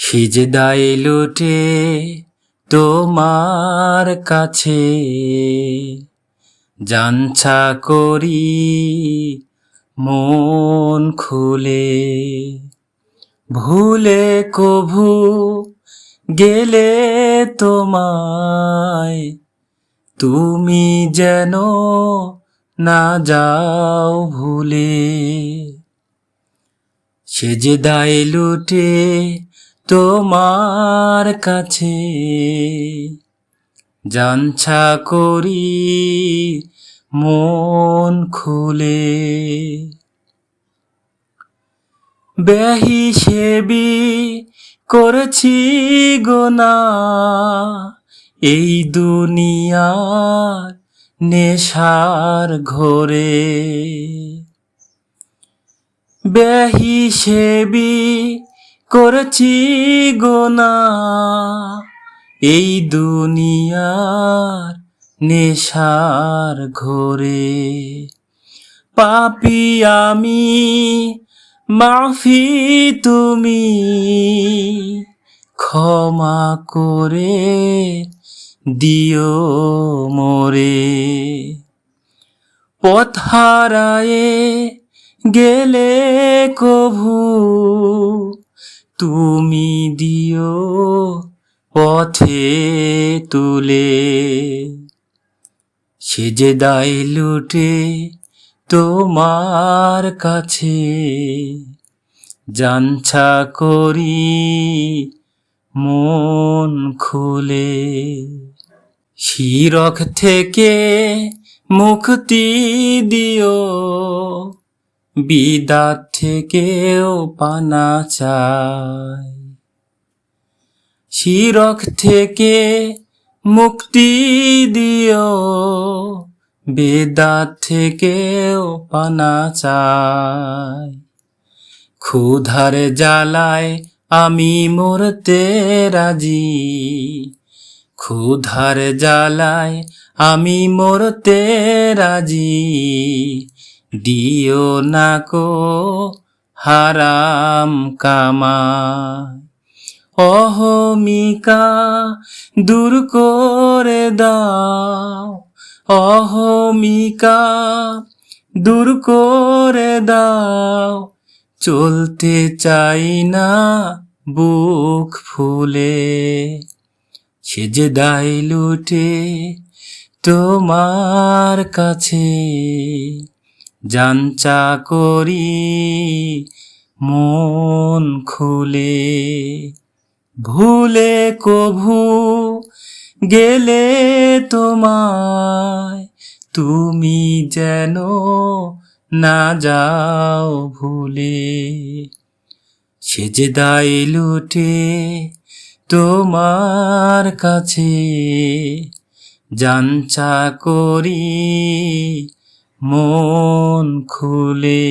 সিজদাই লুটে তোমার কাছে। জানছা করি মন খুলে। ভুলে কভু গেলে তোমায়। তুমি যেন না যাও ভুলে। সেজদায় লুটে তোমার কাছে জানছা করি মন খুলে। বেহিসেবি করেছি গোনা এই দুনিয়ার নেশার ঘোরে। বেহিসেবি করেছি গোনা এই দুনিয়ার নেশার ঘোরে। পাপি আমি, মাফি তুমি। ক্ষমা করে দিও মোরে। পথ হারায়ে গেলে কভু তুমি দিও পথে তুলে। সেজে দায় লুটে তোমার কাছে, জানছা করি মন খুলে। শিরক থেকে মুক্তি দিও বিদাত থেকেও পানা চাই শিরক থেকে মুক্তি দিও বেদাত থেকেও পানা চাই ক্ষুধার জ্বালায় আমি মরতে রাজি, ক্ষুধার জ্বালায় আমি মরতে রাজি দিও না কো হারাম কামা। অহমিকা দূর করে দাও। অহমিকা দূর করে দাও। চলতে চাই না বুক ফুলে। সেজে দাই লুটে তোমার কাছে। জানচা করি, মন খুলে। ভুলে কভু গেলে তোমায়, তুমি যেন না যাও ভুলে। সেজে দায় লুটে তোমার কাছে জানচা করি মন খুলে